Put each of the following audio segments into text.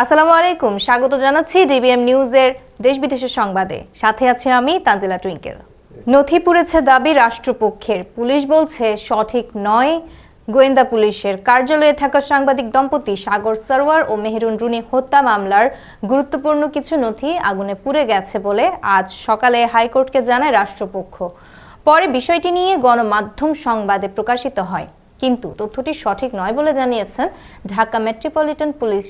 আসসালামু আলাইকুম, স্বাগত জানাচ্ছি ডিবিএম নিউজের দেশ বিদেশের সংবাদে। সাথে আছে আমি তানজিলা টুইঙ্কেল। নথি পুড়েছে দাবি রাষ্ট্রপক্ষের। পুলিশ বলছে, সঠিক নয়। গোয়েন্দা পুলিশের কার্যালয়ে থাকা সাংবাদিক দম্পতি সাগর সরওয়ার ও মেহেরুন রুনি হত্যা মামলার গুরুত্বপূর্ণ কিছু নথি আগুনে পুড়ে গেছে বলে আজ সকালে হাইকোর্টকে জানায় রাষ্ট্রপক্ষ। পরে বিষয়টি নিয়ে গণমাধ্যম সংবাদে প্রকাশিত হয়। কিন্তু তথ্যটি সঠিক নয় বলে জানিয়েছেন ঢাকা মেট্রোপলিটন পুলিশ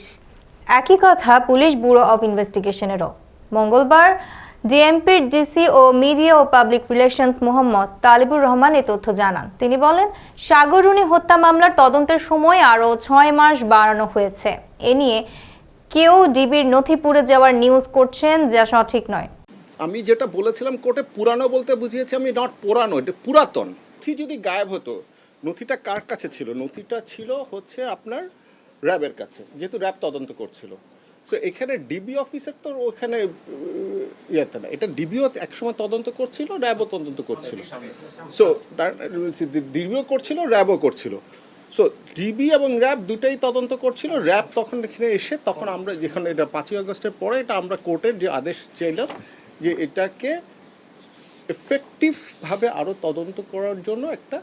একই কথা পুলিশ ব্যুরো অব ইনভেস্টিগেশনেরও। মঙ্গলবার ডিএমপির ডিসি ও মিডিয়া ও পাবলিক রিলেশনস মোহাম্মদ তালিবুর রহমান এ তথ্য জানান। তিনি বলেন, সাগরুনি হত্যা মামলার তদন্তের সময় আরও ছয় মাস বাড়ানো হয়েছে। এ নিয়ে কেউ ডিবির নথি পুড়ে যাওয়ার নিউজ করছেন যা সঠিক নয়। আমি যেটা বলেছিলাম, কোর্টে পুরানো বলতে বুঝিয়েছি, আমি নট পুরানো, এটা পুরাতন। নথি যদি গায়েব হতো, নথিটা কার কাছে ছিল? নথিটা ছিল হচ্ছে আপনার র্যাবের কাছে, যেহেতু র্যাব তদন্ত করছিল। সো এখানে ডিবি অফিসার তো ওখানে ইয়েতে না, এটা ডিবিও একসময় তদন্ত করছিল, র্যাবও তদন্ত করছিল। সো ডিবিও করছিল, র্যাবও করছিল। সো ডিবি এবং র্যাব দুটাই তদন্ত করছিল, র্যাব তখন এখানে এসে, তখন আমরা যেখানে এটা পাঁচই আগস্টের পরে, এটা আমরা কোর্টের যে আদেশ চাইলাম যে এটাকে এফেক্টিভভাবে আরও তদন্ত করার জন্য একটা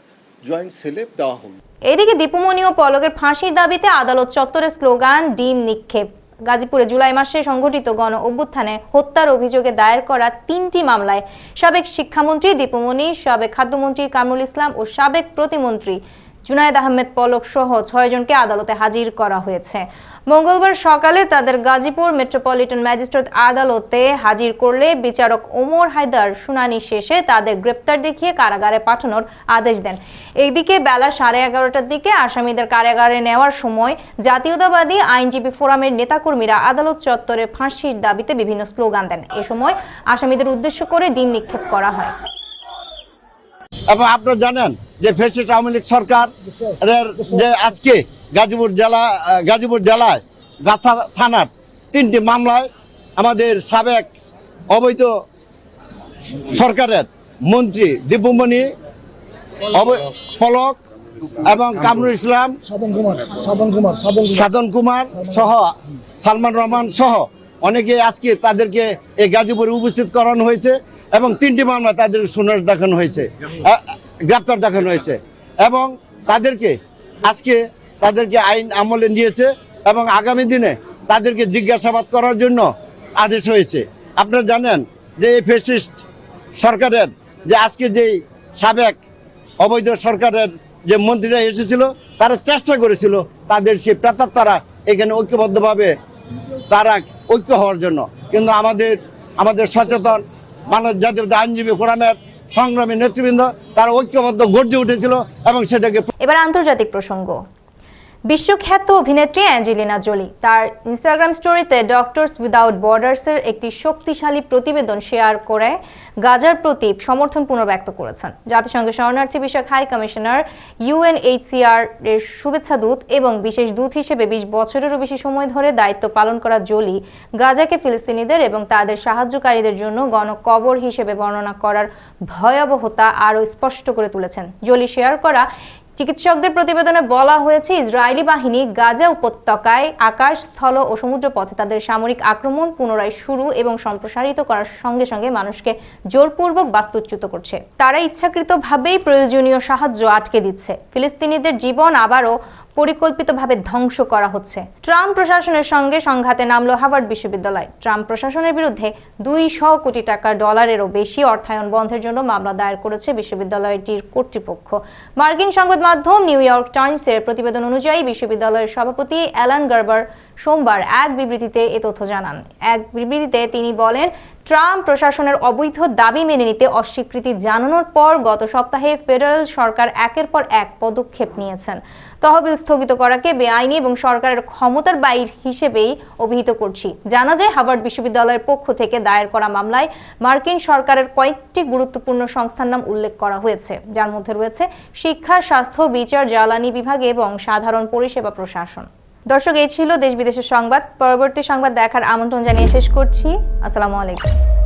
জয়েন্ট সেলে দেওয়া হবে এদিকে দীপুমণি ও পলকের ফাঁসির দাবিতে আদালত চত্বরে স্লোগান, ডিম নিক্ষেপ। গাজীপুরে জুলাই মাসে সংঘটিত গণ অভ্যুত্থানে হত্যার অভিযোগে দায়ের করা তিনটি মামলায় সাবেক শিক্ষামন্ত্রী দীপুমণি, সাবেক খাদ্যমন্ত্রী কামরুল ইসলাম ও সাবেক প্রতিমন্ত্রী জুনায়েদ আহমেদ পলক সহ ছয়জনকে আদালতে হাজির করা হয়েছে। মঙ্গলবার সকালে তাদের গাজীপুর মেট্রোপলিটন ম্যাজিস্ট্রেট আদালতে হাজির করলে বিচারক ওমর হায়দার শুনানি শেষে তাদের গ্রেপ্তার দেখিয়ে কারাগারে পাঠানোর আদেশ দেন। এইদিকে বেলা সাড়ে এগারোটার দিকে আসামিদের কারাগারে নেওয়ার সময় জাতীয়তাবাদী আইনজীবী ফোরামের নেতাকর্মীরা আদালত চত্বরে ফাঁসির দাবিতে বিভিন্ন স্লোগান দেন। এ সময় আসামিদের উদ্দেশ্য করে ডিম নিক্ষেপ করা হয়। এবং আপনারা জানেন যে ফেসিস্ট আওয়ামী লীগ সরকার যে আজকে গাজীপুর জেলা গাজীপুর জেলায় গাছা থানার তিনটি মামলায় আমাদের সাবেক অবৈধ সরকারের মন্ত্রী দীপুমণি পলক এবং কামরুল ইসলাম সাধন কুমার সহ সালমান রহমান সহ অনেকে আজকে তাদেরকে এই গাজীপুরে উপস্থিত করানো হয়েছে। এবং তিনটি মামলা তাদের শুনানি দেখানো হয়েছে। গ্রেপ্তার দেখানো হয়েছে। এবং তাদেরকে আজকে তাদেরকে আইন আমলে নিয়েছে এবং আগামী দিনে তাদেরকে জিজ্ঞাসাবাদ করার জন্য আদেশ হয়েছে। আপনারা জানেন যে এই ফেসিস্ট সরকারের যে আজকে যেই সাবেক অবৈধ সরকারের যে মন্ত্রীরা এসেছিল, তারা চেষ্টা করেছিল তাদের সে প্রেতাত্মারা এখানে ঐক্যবদ্ধভাবে তারা ঐক্য হওয়ার জন্য। কিন্তু আমাদের আমাদের সচেতন মানব জাতির আইনজীবী ফোরামের সংগ্রামী নেতৃবৃন্দ, তার ঐক্যবদ্ধ গর্জে উঠেছিল এবং সেটাকে এবার আন্তর্জাতিক প্রসঙ্গ। বিশ্বখ্যাত অভিনেত্রী অ্যাঞ্জেলিনা জোলি। তার ইনস্টাগ্রাম স্টোরিতে ডক্টরস উইদাউট বর্ডার্সের একটি শক্তিশালী প্রতিবেদন শেয়ার করে গাজার প্রতি সমর্থন পুনর্ব্যক্ত করেছেন। জাতিসংঘের শরণার্থী বিষয়ক হাই কমিশনার ইউএনএইচসিআর এর শুভেচ্ছা দূত এবং বিশেষ দূত হিসেবে বিশ বছরেরও বেশি সময় ধরে দায়িত্ব পালন করা জোলি গাজাকে ফিলিস্তিনিদের এবং তাদের সাহায্যকারীদের জন্য গণকবর হিসেবে বর্ণনা করার ভয়াবহতা আরও স্পষ্ট করে তুলেছেন। জোলি শেয়ার করা চিকিৎসকদের প্রতিবেদনে বলা হয়েছে, ইসরায়েলি বাহিনী গাজা উপত্যকায় আকাশ, স্থল ও সমুদ্র পথে তাদের সামরিক আক্রমণ পুনরায় শুরু এবং সম্প্রসারিত করার সঙ্গে সঙ্গে মানুষকে জোরপূর্বক বাস্তুচ্যুত করছে। তারা ইচ্ছাকৃতভাবেই প্রয়োজনীয় সাহায্য আটকে দিচ্ছে। ফিলিস্তিনিদের জীবন আবারও পরিকল্পিতভাবে ধ্বংস করা হচ্ছে। ট্রাম্প প্রশাসনের সঙ্গে সংঘাতে নামলো হার্ভার্ড বিশ্ববিদ্যালয়। ট্রাম্প প্রশাসনের বিরুদ্ধে দুইশো কোটি টাকা ডলারেরও বেশি অর্থায়ন বন্ধের জন্য মামলা দায়ের করেছে বিশ্ববিদ্যালয়টির কর্তৃপক্ষ। মার্কিন সংবাদ মাধ্যম নিউ ইয়র্ক টাইমসের প্রতিবেদন অনুযায়ী বিশ্ববিদ্যালয়ের সভাপতি অ্যালান গার্বার সোমবার এক বিবৃতিতে এ তথ্য জানান। এক বিবৃতিতে তিনি বলেন, ট্রাম্প প্রশাসনের অবৈধ দাবি মেনে নিতে অস্বীকৃতি জানানোর পর গত সপ্তাহে ফেডারেল সরকার একের পর এক পদক্ষেপ নিয়েছেন। তহবিল স্থগিত করাকে বেআইনি এবং সরকারের ক্ষমতার বাইর হিসেবেই অভিহিত করছি। জানা যায়, হার্ভার্ড বিশ্ববিদ্যালয়ের পক্ষ থেকে দায়ের করা মামলায় মার্কিন সরকারের কয়েকটি গুরুত্বপূর্ণ সংস্থার নাম উল্লেখ করা হয়েছে। যার মধ্যে রয়েছে শিক্ষা, স্বাস্থ্য, বিচার, জ্বালানি বিভাগ এবং সাধারণ পরিষেবা প্রশাসন। দর্শক, এই ছিল দেশ বিদেশের সংবাদ। পরবর্তী সংবাদ দেখার আমন্ত্রণ জানিয়ে শেষ করছি। আসসালামু আলাইকুম।